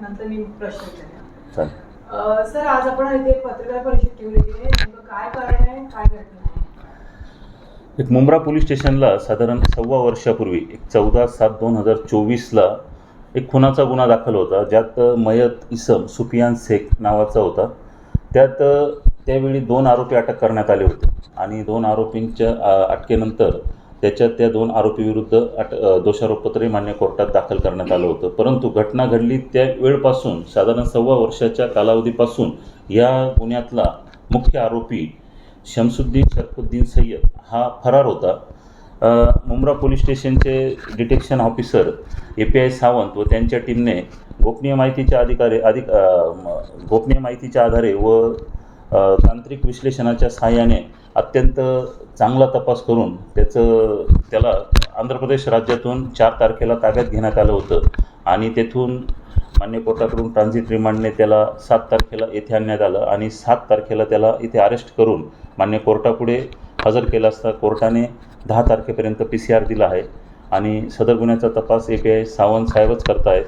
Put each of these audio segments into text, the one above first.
नंतर मी प्रश्न विचारेन सर आज आपण इथे पत्रकार परिषद ठेवलेली आहे नेमकं काय कारण आहे? काय घटना आहे? एक मुंब्रा पोलीस स्टेशनला साधारण सव्वा वर्षापूर्वी एक चौदा सात दोन हजार चोवीसला एक खुनाचा गुन्हा दाखल होता ज्यात मयत इसम सुफियान शेख नावाचा होता. त्यात त्यावेळी दोन आरोपी अटक करण्यात आले होते आणि दोन आरोपींच्या अटकेनंतर त्याच्यात त्या दोन आरोपीविरुद्ध अट दोषारोपपत्रही मान्य कोर्टात दाखल करण्यात आलं होतं. परंतु घटना घडली त्या वेळपासून साधारण सव्वा वर्षाच्या कालावधीपासून या गुन्ह्यातला मुख्य आरोपी शमसुद्दीन शरफुद्दीन सय्यद हा फरार होता. मुंब्रा पोलीस स्टेशनचे detection officer A P I Sawant व त्यांच्या टीमने गोपनीय माहितीच्या अधिकारी अधिक गोपनीय माहितीच्या आधारे व तांत्रिक विश्लेषणाच्या सहाय्याने अत्यंत चांगला तपास करून त्याचं त्याला आंध्र प्रदेश राज्यातून चार तारखेला ताब्यात घेण्यात आलं होतं. आणि तेथून मान्य कोर्टाकडून ट्रान्झिट रिमांडने त्याला सात तारखेला येथे आणण्यात आलं आणि सात तारखेला त्याला इथे अरेस्ट करून मान्य कोर्टापुढे हजर केला असता कोर्टाने दहा तारखेपर्यंत पी सी आर दिला आहे. आणि सदर गुन्ह्याचा तपास ए पी आय सावंत साहेबच करतायत.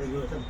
Thank you.